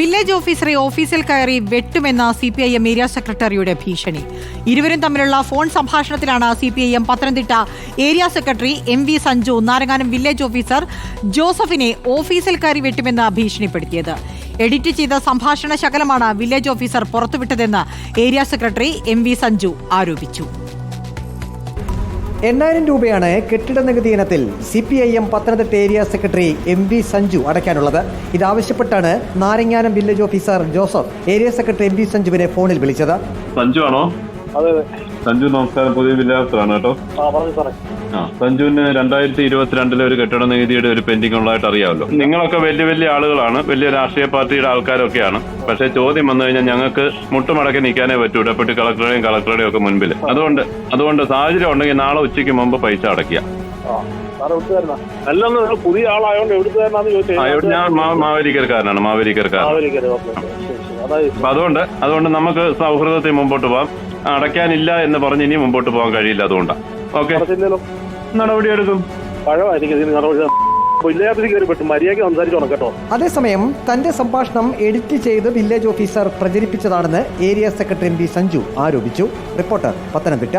Village ഓഫീസറെ ഓഫീസിൽ കയറി വെട്ടുമെന്ന C P I M area സെക്രട്ടറിയുടെ ഭീഷണി. ഇരുവരും തമ്മിലുള്ള phone സംഭാഷണത്തിലാണ് C P I M Pathanamthitta area secretary M V Sanju Naranganam village officer ജോസഫിനെ ഓഫീസിൽ കയറി വെട്ടുമെന്ന് ഭീഷണിപ്പെടുത്തിയത്. എഡിറ്റ് ചെയ്ത സംഭാഷണ ശകലമാണ് village officer പുറത്തുവിട്ടതെന്ന് area secretary M V Sanju ആരോപിച്ചു. എണ്ണായിരം രൂപയാണ് കെട്ടിട നികുതി ഇനത്തിൽ C P I M Pathanamthitta area secretary M V Sanju അടയ്ക്കാനുള്ളത്. ഇതാവശ്യപ്പെട്ടാണ് Naranganam village officer Joseph area secretary M V സഞ്ജുവിനെ ഫോണിൽ വിളിച്ചത്. സഞ്ജു ആണോ? അതെ അതെ. സഞ്ജു നമസ്കാരം. പുതിയ വിദ്യാർത്ഥിയാണ് കേട്ടോ. ആ പറഞ്ഞു സാറേ. ആ സഞ്ജുവിന് രണ്ടായിരത്തി ഇരുപത്തിരണ്ടിലെ ഒരു കെട്ടിട നികുതിയുടെ ഒരു പെൻഡിംഗ് ഉള്ളതായിട്ട് അറിയാമല്ലോ. നിങ്ങളൊക്കെ വലിയ വലിയ ആളുകളാണ്. വലിയ രാഷ്ട്രീയ പാർട്ടിയുടെ ആൾക്കാരൊക്കെയാണ്. പക്ഷെ ചോദ്യം വന്നു കഴിഞ്ഞാൽ ഞങ്ങൾക്ക് മുട്ടുമടക്കി നിൽക്കാനേ പറ്റൂ. ഡെപ്യൂട്ടി കളക്ടറുടെയും കളക്ടറുടെയും ഒക്കെ മുൻപിൽ അതുകൊണ്ട് അതുകൊണ്ട് സാഹചര്യം ഉണ്ടെങ്കിൽ നാളെ ഉച്ചയ്ക്ക് മുമ്പ് പൈസ അടയ്ക്കുക. അല്ലെന്ന് പുതിയ ആളായോണ്ട് ഞാൻ മാവേലിക്കർക്കാരനാണ് മാവേലിക്കരക്കാരനാണ്. അപ്പൊ അതുകൊണ്ട് അതുകൊണ്ട് നമുക്ക് സൗഹൃദത്തെ മുമ്പോട്ട് പോവാം. അടയ്ക്കാനില്ല എന്ന് പറഞ്ഞ് ഇനി മുമ്പോട്ട് പോകാൻ കഴിയില്ല അതുകൊണ്ടാണ് ഓക്കെ. നടപടിയെടുക്കും. അതേസമയം തന്റെ സംഭാഷണം എഡിറ്റ് ചെയ്ത് village officer പ്രചരിപ്പിച്ചതാണെന്ന് area secretary M P Sanju ആരോപിച്ചു. റിപ്പോർട്ടർ പത്തനംതിട്ട.